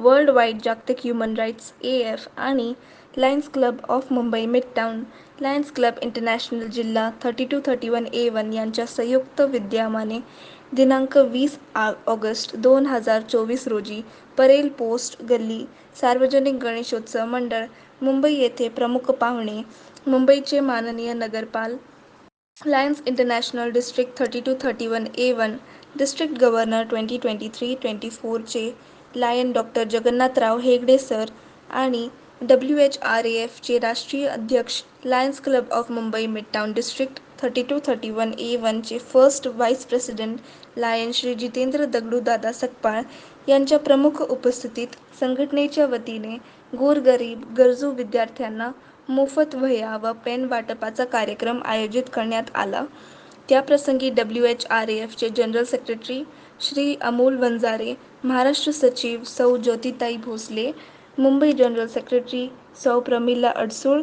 World wide जागतिक human rights A F आणि Lions club of Mumbai Midtown Lions club international जिल्हा thirty two thirty one A one यांच्या संयुक्त विद्यमाने दिनांक वीस आ ऑगस्ट दोन हजार चोवीस रोजी परेल पोस्ट गल्ली सार्वजनिक गणेशोत्सव मंडळ मुंबई येथे प्रमुख पाहुणे मुंबईचे माननीय नगरपाल Lions international district thirty two thirty one A one district governor twenty twenty three twenty फोरचे lion doctor Jagannathrao Hegde sir आणि डब्ल्यू एच आर ए एफचे राष्ट्रीय अध्यक्ष Lions club of Mumbai Midtown district thirty two thirty one A वनचे first vice president lion Shri Jitendra Dagdudada Sakpal यांच्या प्रमुख उपस्थितीत संघटनेच्या वतीने गोरगरीब गरजू विद्यार्थ्यांना मोफत वह्या व पेन वाटपाचा कार्यक्रम आयोजित करण्यात आला. त्याप्रसंगी डब्ल्यू एच आर ए एफचे जनरल सेक्रेटरी श्री अमोल वंजारे महाराष्ट्र सचिव सौ ज्योतिताई भोसले मुंबई जनरल सेक्रेटरी सौ प्रमिला अडसूळ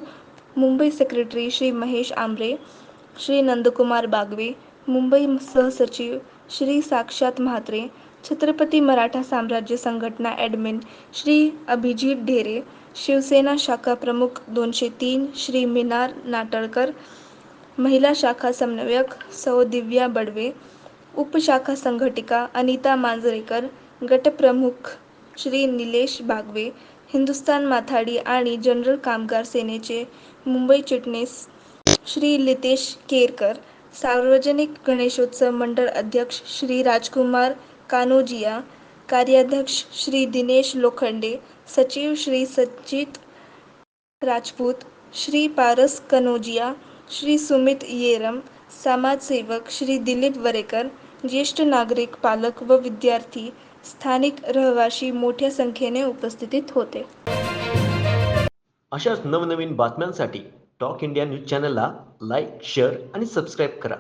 मुंबई सेक्रेटरी श्री महेश आंबरे श्री नंदकुमार बागवे मुंबई सहसचिव श्री साक्षात म्हात्रे छत्रपती मराठा साम्राज्य संघटना ॲडमिन श्री अभिजित ढेरे शिवसेना शाखा प्रमुख दोनशे तीन श्री मिनार नाटळकर महिला शाखा समन्वयक सौ दिव्या बडवे उपशाखा संघटिका अनिता मांजरेकर गटप्रमुख श्री निलेश बागवे हिंदुस्तान माथाडी आणि जनरल कामगार सेनेचे मुंबई चिटणीस श्री लितेश केरकर सार्वजनिक गणेशोत्सव मंडळ अध्यक्ष श्री राजकुमार कानोजिया कार्याध्यक्ष श्री दिनेश लोखंडे सचिव श्री सचित राजपूत श्री पारस कनोजिया श्री सुमित येरम समाजसेवक श्री दिलीप वरेकर ज्येष्ठ नागरिक पालक व विद्यार्थी स्थानिक रहिवाशी मोठ्या संख्येने उपस्थित होते. अशाच नवनवीन बातम्यांसाठी टॉक इंडिया न्यूज चॅनलला लाईक शेअर आणि सबस्क्राईब करा.